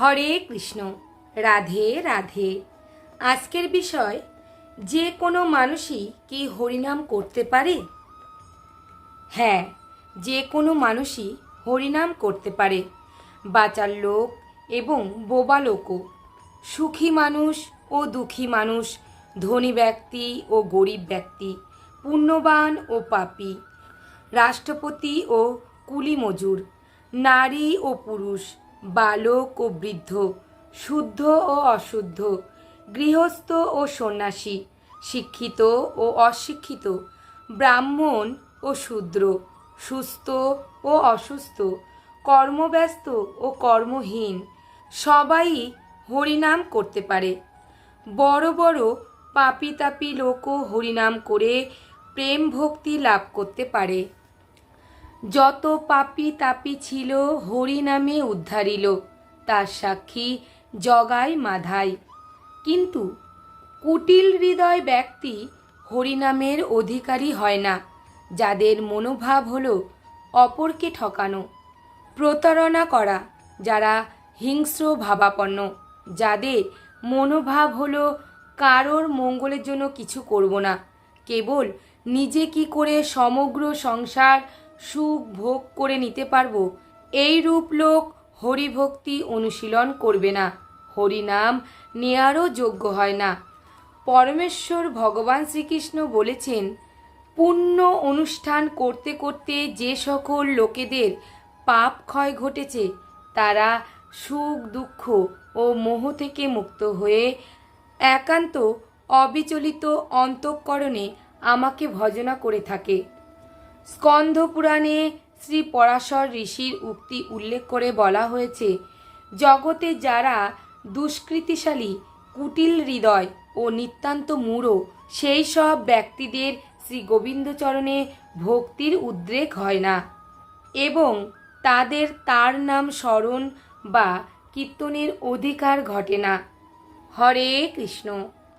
হরে কৃষ্ণ, রাধে রাধে। আজকের বিষয়, যে কোনো মানুষই কি হরিনাম করতে পারে? হ্যাঁ যে কোনো মানুষই হরিনাম করতে পারে। বাচার লোক এবং বোবা লোকও। সুখী মানুষ ও দুঃখী মানুষ, ধনী ব্যক্তি ও গরিব ব্যক্তি, পুণ্যবান ও পাপী। রাষ্ট্রপতি ও কুলি মজুর নারী ও পুরুষ বালক ও বৃদ্ধ, শুদ্ধ ও অশুদ্ধ, গৃহস্থ ও সন্ন্যাসী, শিক্ষিত ও অশিক্ষিত, ব্রাহ্মণ ও শূদ্র, সুস্থ ও অসুস্থ, কর্মব্যস্ত ও কর্মহীন, সবাই হরিনাম করতে পারে। বড় বড় পাপি তাপি লোকও হরিনাম করে প্রেম ভক্তি লাভ করতে পারে। যত পাপি তাপি ছিল, হরি নামে উদ্ধারিল। তার সাক্ষী জগাই মাধাই। কিন্তু কুটিল হৃদয় ব্যক্তি হরিনামের অধিকারী হয় না। যাদের মনোভাব হল অপরকে ঠকানো, প্রতারণা করা, যারা হিংস্র ভাবাপন্ন। যাদের মনোভাব হলো কারোর মঙ্গলের জন্য কিছু করব না। কেবল নিজে কি করে সমগ্র সংসার সুখ ভোগ করে নিতে পারব। এই রূপ লোক হরিভক্তি অনুশীলন করবে না। হরিনাম নেয়ারও যোগ্য হয় না। পরমেশ্বর ভগবান শ্রীকৃষ্ণ বলেছেন, পুণ্য অনুষ্ঠান করতে করতে যে সকল লোকেদের পাপ ক্ষয় ঘটেছে, তারা সুখ, দুঃখ ও মোহ থেকে মুক্ত হয়ে একান্ত অবিচলিত অন্তঃকরণে আমাকে ভজনা করে থাকে। স্কন্ধ পুরাণে শ্রী পরাশর ঋষির উক্তি উল্লেখ করে বলা হয়েছে, জগতে যারা দুষ্কৃতিশালী, কুটিল হৃদয় ও নিতান্ত মূঢ়, সেই সব ব্যক্তিদের শ্রী গোবিন্দচরণে ভক্তির উদ্রেক হয় না এবং তাদের তার নাম স্মরণ বা কীর্তনের অধিকার ঘটে না। হরে কৃষ্ণ।